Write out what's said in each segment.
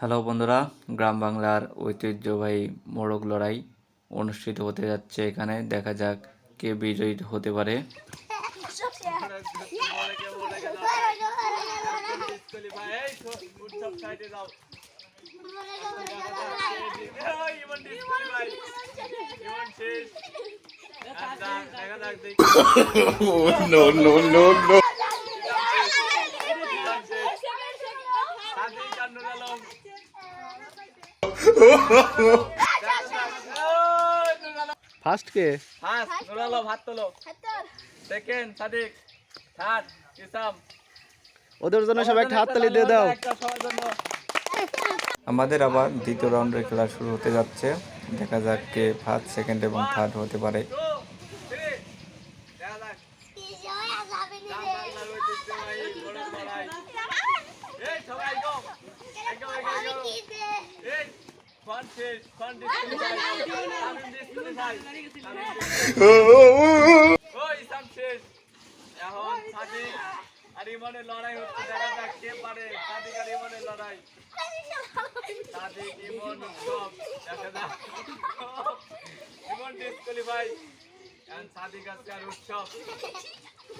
Hello বন্ধুরা গ্রাম বাংলার ঐতিহ্যবাহী মোরগ লড়াই অনুষ্ঠিত হতে যাচ্ছে এখানে দেখা যাক কে বিজয়ী হতে পারে no, no, no, no. First কে? ফার্স্ট নুরালো ভাত তোলো। Second Sadiq third Isam. ওদের জন্য সবাই একটা হাততালি দিয়ে দাও। আমাদের আবার দ্বিতীয় রাউন্ডের খেলা শুরু হতে যাচ্ছে। দেখা যাক কে ফার্স্ট সেকেন্ড এবং থার্ড হতে পারে। দেখা যাক গ্রাম বাংলার ঐতিহ্যবাহী মোরগ লড়াই এই সবাই গো একদম একদম এই ফান শেষ ফান ডিসকুলিফাই আমি ডিসকুলিফাই ও ইসাম শেষ এখন সাদিক আর ইমনের লড়াই হচ্ছে দেখা যাক কে পারে সাদিক আর লড়াই সাদিক ইমন উৎসব দেখা যাক ইমন ডিসকুলিফাই এখন সাদিক আজকে উৎসব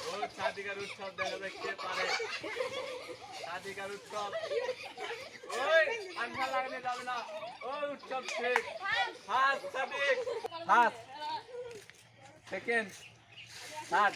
ও সাদিক উৎসব দেখা যাক কে পারে সাদিক উৎসব লাইনে যাবে না। ও উৎসব শেখ হাত সাদিক হাত। সেকেন্ড। যাক